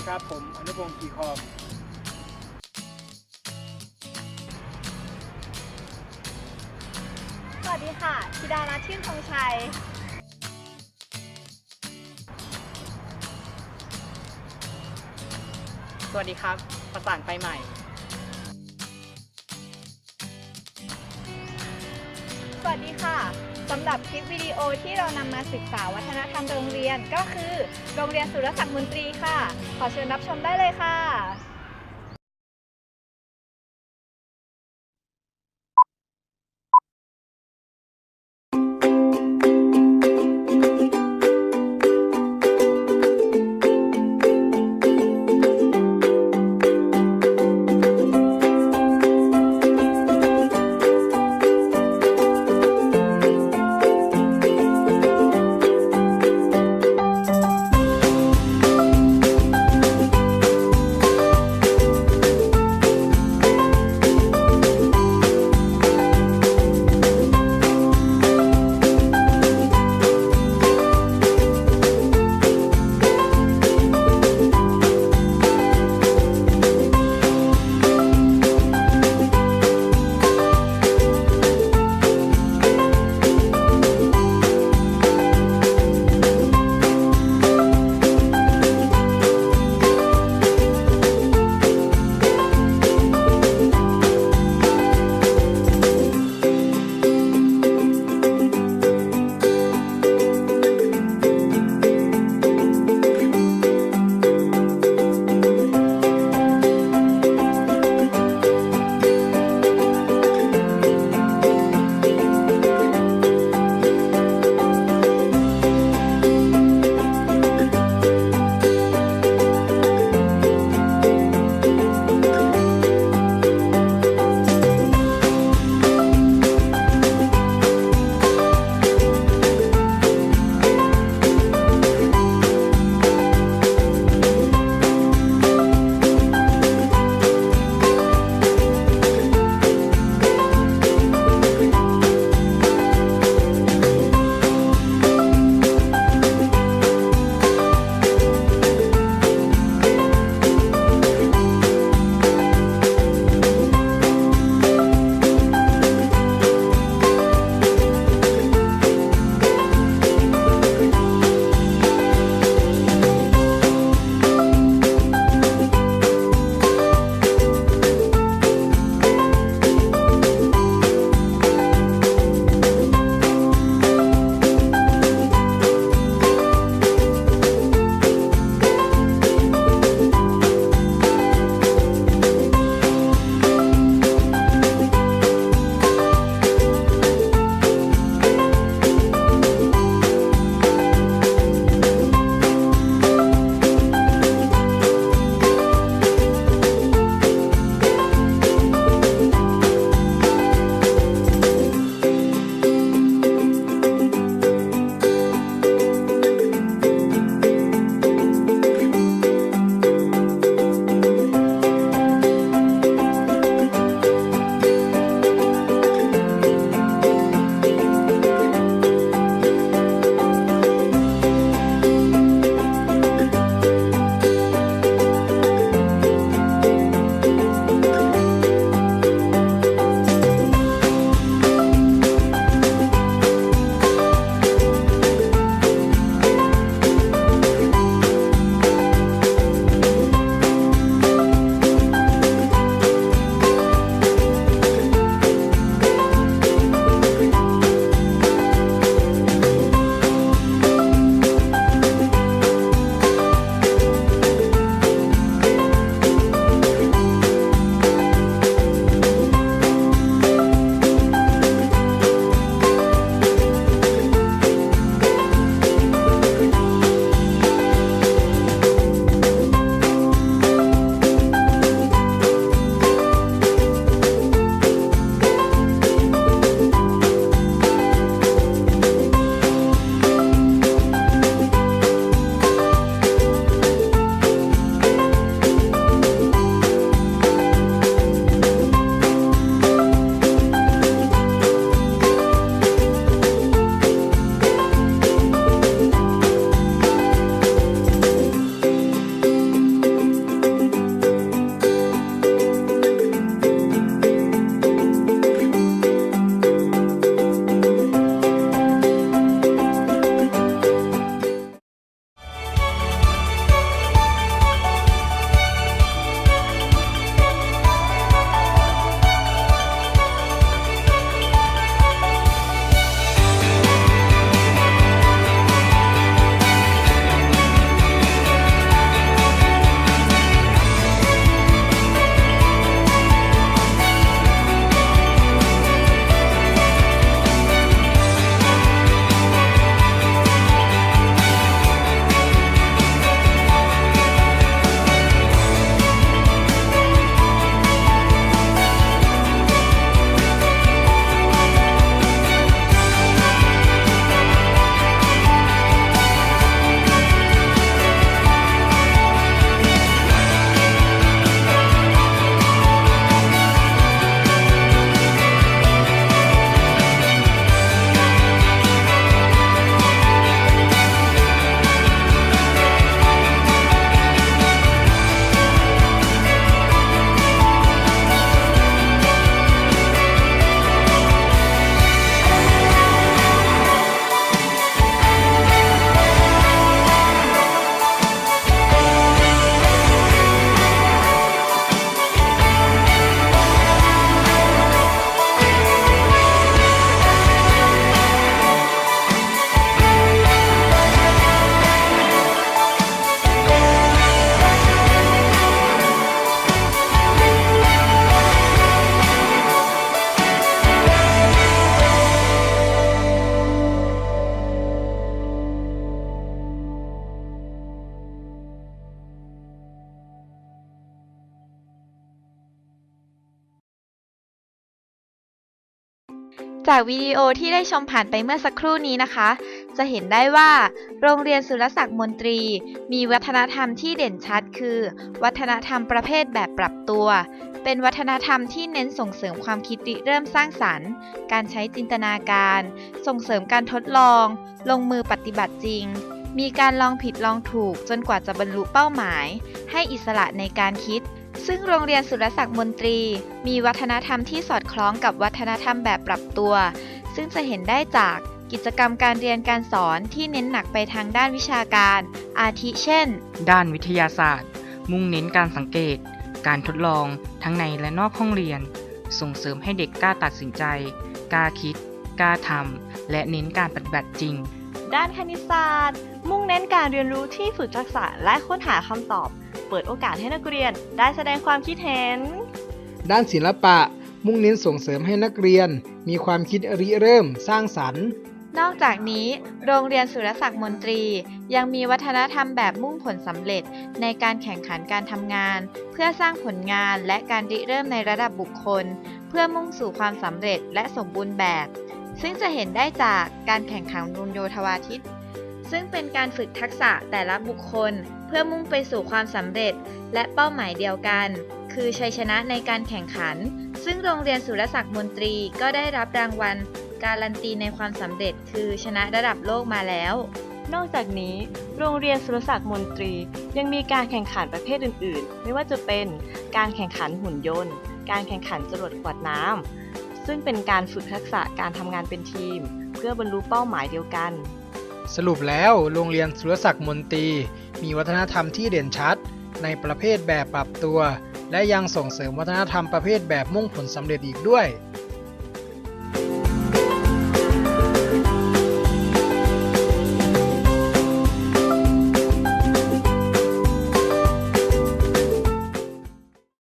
ดีครับ ผมอนุพงศ์กีคอมสวัสดีค่ะธิดารัตน์ชื่นธงชัย สวัสดีครับ ประสานไปใหม่ สวัสดีค่ะ สำหรับคลิปวิดีโอที่เรานำมาศึกษาวัฒนธรรมโรงเรียนก็คือ โรงเรียนสุรศักดิ์มนตรีค่ะ ขอเชิญรับชมได้เลยค่ะ จากวิดีโอที่ได้ชมผ่านไปเมื่อสักครู่นี้นะคะ จะเห็นได้ว่า โรงเรียนสุรศักดิ์มนตรี มีวัฒนธรรมที่เด่นชัด คือ วัฒนธรรมประเภทแบบปรับตัว เป็นวัฒนธรรมที่เน้นส่งเสริมความคิดริเริ่มสร้างสรรค์ การใช้จินตนาการ ส่งเสริมการทดลอง ลงมือปฏิบัติจริง มีการลองผิดลองถูกจนกว่าจะบรรลุเป้าหมาย ให้อิสระในการคิด ซึ่งโรงเรียนสุรศักดิ์มนตรี มีวัฒนธรรมที่สอดคล้องกับวัฒนธรรมแบบปรับตัว ซึ่งจะเห็นได้จากกิจกรรมการเรียนการสอนที่เน้นหนักไปทางด้านวิชาการ อาทิเช่น ด้านวิทยาศาสตร์ มุ่งเน้นการสังเกต การทดลองทั้งในและนอกห้องเรียน ส่งเสริมให้เด็กกล้าตัดสินใจ กล้าคิด กล้าทำ และเน้นการปฏิบัติจริง ด้านคณิตศาสตร์ มุ่งเน้นการเรียนรู้ที่ฝึกทักษะและค้นหาคำตอบ เปิดโอกาสให้นักเรียนได้แสดงความคิดเห็น ด้านศิลปะ มุ่งเน้นส่งเสริมให้นักเรียน มีความคิดริเริ่มสร้างสรรค์ นอกจากนี้ โรงเรียนสุรศักดิ์มนตรี ยังมีวัฒนธรรมแบบมุ่งผลสำเร็จ ในการแข่งขันการทำงาน เพื่อสร้างผลงานและการริเริ่มในระดับบุคคล เพื่อมุ่งสู่ความสำเร็จและสมบูรณ์แบบ ซึ่งจะเห็นได้จากการแข่งขันรุนโยธวาทิต ซึ่งเป็นการฝึกทักษะแต่ละบุคคล เพื่อมุ่งไปสู่ความสำเร็จ และเป้าหมายเดียวกัน คือชัยชนะในการแข่งขัน ซึ่งโรงเรียนสุรศักดิ์มนตรีก็ได้รับรางวัล การันตีในความสำเร็จ คือชนะระดับโลกมาแล้ว นอกจากนี้ โรงเรียนสุรศักดิ์มนตรี ยังมีการแข่งขันประเภทอื่น ๆ ไม่ว่าจะเป็นการแข่งขันหุ่นยนต์ การแข่งขันจรวดขวดน้ำซึ่งเป็นการฝึกทักษะการทำงานเป็นทีม เพื่อบรรลุเป้าหมายเดียวกัน สรุปแล้วโรงเรียนสุรศักดิ์มนตรี มีวัฒนธรรมที่เด่นชัด ในประเภทแบบปรับตัว และยังส่งเสริมวัฒนธรรมประเภทแบบมุ่งผลสำเร็จอีกด้วย